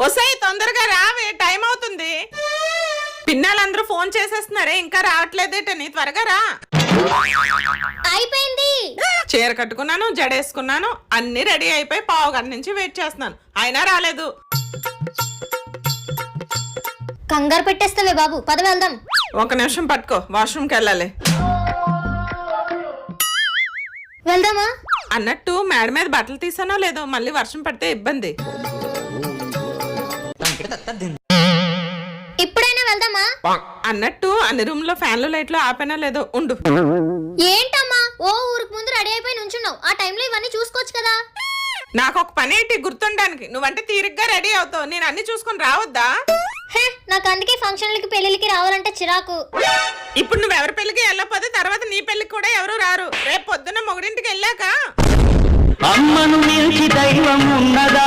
వసాయి తొందరగా రావే టైం అవుతుంది. పిన్నాలందరూ ఫోన్ చేసేస్తున్నారే ఇంకా రావట్లేదేటని త్వరగా రా. అయిపోయింది. చీర కట్టుకున్నాను జడేసుకున్నాను అన్ని రెడీ అయిపోయి పావు గంట నుంచి వెయిట్ చేస్తున్నాను. అయినా రాలేదు. కంగారు పెట్టేస్తావే బాబు పద వెళ్దాం. ఒక నిమిషం పట్టుకో వాష్రూమ్కి వెళ్ళాలి. వెళ్దామా? అన్నట్టు మేడ మీద బట్టలు తీసానో లేదో మళ్ళీ వర్షం పడితే ఇబ్బంది. ఇప్పుడైనా వెళ్దామా? అన్నట్టు అన్ని రూమ్లో ఫ్యాన్లు లైట్లు ఆపేనా లేదో ఉండు. ఏంటమ్మా? ఓ ఊరికి ముందు రెడీ అయిపోయి నుంచున్నావు. ఆ టైంలో ఇవన్నీ చూసుకోవచ్చు కదా? నాకు ఒక పని ఏంటి గుర్తుండడానికి? నువ్వంటే తీరిగ్గా రెడీ అవుతావు. నేను అన్ని చూసుకొని రావద్దా? హే, నాకు అందుకే ఫంక్షన్లకి పెళ్ళిళ్ళకి రావాలంటే చిరాకు. ఇప్పుడు నువ్వు ఎవరి పెళ్ళికి వెళ్ళకపోతే తర్వాత నీ పెళ్ళికి కూడా ఎవరు రారు. రేపు పొద్దున్న మొగుడింటికి వెళ్ళాక? అమ్మను మించి దైవం ఉన్నదా?